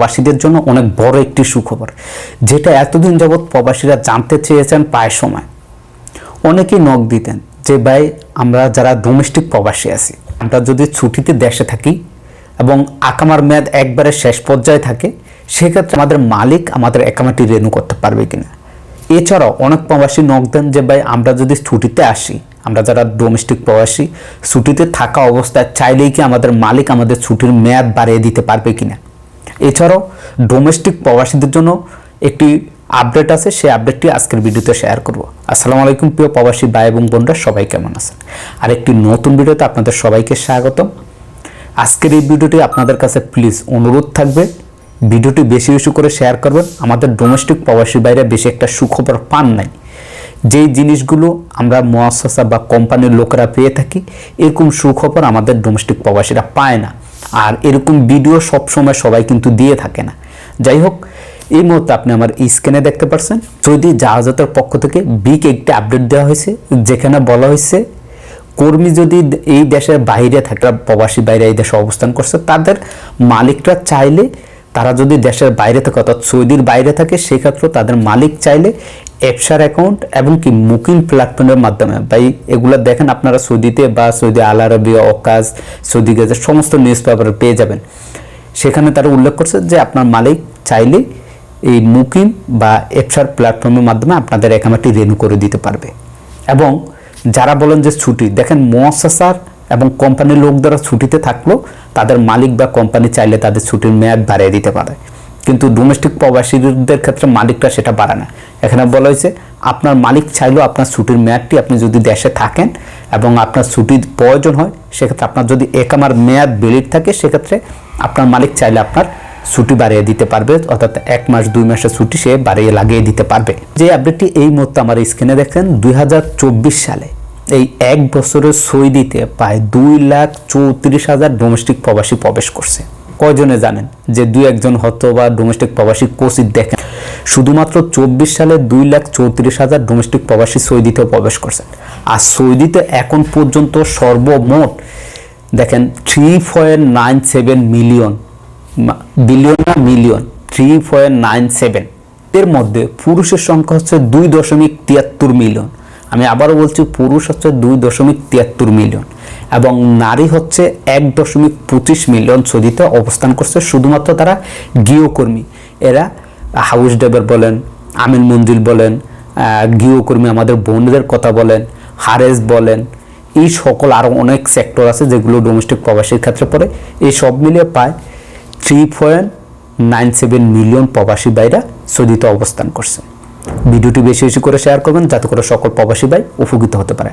প্রবাসীদের জন্য অনেক বড় একটি সুখবর, যেটা এতদিন যাবৎ প্রবাসীরা জানতে চেয়েছেন প্রায় সময়। অনেকেই নখ দিতেন যে, ভাই, আমরা যারা ডোমেস্টিক প্রবাসী আছি, আমরা যদি ছুটিতে দেশে থাকি এবং আকামার মেয়াদ একবারে শেষ পর্যায়ে থাকে, সেক্ষেত্রে আমাদের মালিক আমাদের একামাটি রেনু করতে পারবে কিনা? এছাড়াও অনেক প্রবাসী নখ দেন যে, ভাই, আমরা যদি ছুটিতে আসি, আমরা যারা ডোমেস্টিক প্রবাসী, ছুটিতে থাকা অবস্থায় চাইলেই কি আমাদের মালিক আমাদের ছুটির মেয়াদ বাড়িয়ে দিতে পারবে কিনা? এছাড়াও ডোমেস্টিক প্রবাসীদের জন্য একটি আপডেট আছে, সেই আপডেটটি আজকের ভিডিওতে শেয়ার করব। আসসালামু আলাইকুম প্রিয় প্রবাসী ভাই এবং বোনরা, সবাই কেমন আছেন? আর একটি নতুন ভিডিওতে আপনাদের সবাইকে স্বাগতম। আজকের এই ভিডিওটি আপনাদের কাছে প্লিজ অনুরোধ থাকবে, ভিডিওটি বেশি বেশি করে শেয়ার করবেন। আমাদের ডোমেস্টিক প্রবাসী বাইরে বেশি একটা সুখবর পান নাই। যেই জিনিসগুলো আমরা মহাশাসা বা কোম্পানির লোকেরা পেয়ে থাকি, এরকম সুখবর আমাদের ডোমেস্টিক প্রবাসীরা পায় না। আর এরকম ভিডিও সবসময় সবাই কিন্তু দিয়ে থাকে না। যাই হোক এই মুহূর্তে আপনি আমার স্ক্রিনে দেখতে পাচ্ছেন যদি জাহাজতের পক্ষ থেকে বিগ একটি আপডেট দেওয়া হয়েছে, যেখানে বলা হয়েছে, কর্মী যদি এই দেশের বাইরে থাকে প্রবাসী বাইরে এই দেশে অবস্থান করছে, তাদের মালিকরা চাইলে তারা যদি দেশের বাইরে থাকে অর্থাৎ সৌদির বাইরে থাকে, সেক্ষেত্রে তাদের মালিক চাইলে এফসার অ্যাকাউন্ট এবং কি মুকিং প্ল্যাটফর্মের মাধ্যমে। ভাই, এগুলো দেখেন আপনারা সৌদিতে বা সৌদি আল আরবিয়া অকাজ সৌদি গেজের সমস্ত নিউজ পেপারে পেয়ে যাবেন। সেখানে তারা উল্লেখ করছে যে আপনার মালিক চাইলে এই মুকিম বা এফসার প্ল্যাটফর্মের মাধ্যমে আপনাদের অ্যাকাউন্টটি রেনু করে দিতে পারবে। এবং যারা বলেন যে ছুটি, দেখেন মোয়াসাসার এবং কোম্পানির লোক দ্বারা ছুটিতে থাকলেও তাদের মালিক বা কোম্পানি চাইলে তাদের ছুটির মেয়াদ বাড়িয়ে দিতে পারে। কিন্তু ডোমেস্টিক প্রবাসীদের ক্ষেত্রে মালিকরা সেটা বাড়ায় না। এখানে বলা হয়েছে, আপনার মালিক চাইলেও আপনার ছুটির মেয়াদটি আপনি যদি দেশে থাকেন এবং আপনার ছুটির প্রয়োজন হয়, সেক্ষেত্রে আপনার যদি একামার মেয়াদ বেলিড থাকে, সেক্ষেত্রে আপনার মালিক চাইলে আপনার ছুটি বাড়িয়ে দিতে পারবে, অর্থাৎ এক মাস, দুই মাসের ছুটি সে বাড়িয়ে লাগিয়ে দিতে পারবে। যে আপডেটটি এই মুহূর্তে আমার স্ক্রিনে দেখেন, দুই হাজার চব্বিশ সালে এই এক বছরের সৌদিতে প্রায় দুই লাখ চৌত্রিশ হাজার ডোমেস্টিক প্রবাসী প্রবেশ করছে। কয়জনে জানেন যে দুই একজন হয়তো বা ডোমেস্টিক প্রবাসী কোচিত দেখেন? শুধুমাত্র চব্বিশ সালে দুই লাখ চৌত্রিশ হাজার ডোমেস্টিক প্রবাসী সৌদিতে প্রবেশ করছেন। আর সৌদিতে এখন পর্যন্ত সর্বমোট দেখেন three point nine seven million billion না million three point nine seven এর মধ্যে পুরুষের সংখ্যা হচ্ছে দুই দশমিক তিয়াত্তর মিলিয়ন আমি আবারও বলছি, পুরুষ হচ্ছে দুই দশমিক তিয়াত্তর মিলিয়ন এবং নারী হচ্ছে এক দশমিক পঁচিশ মিলিয়ন সৌদিতে অবস্থান করছে। শুধুমাত্র তারা গৃহকর্মী। এরা হাউস ড্রাইভার বলেন, আমিন মঞ্জিল বলেন গৃহকর্মী আমাদের বোনদের কথা বলেন, হারেস বলেন, এই সকল আরও অনেক সেক্টর আছে যেগুলো ডোমেস্টিক প্রবাসীর ক্ষেত্রে পড়ে। এই সব মিলিয়ে পায় three point nine seven million প্রবাসী বাইরা সৌদিতে অবস্থান করছে। ভিডিওটি বেশি বেশি করে শেয়ার করবেন যাতে করে সকল প্রবাসী ভাই উপকৃত হতে পারে।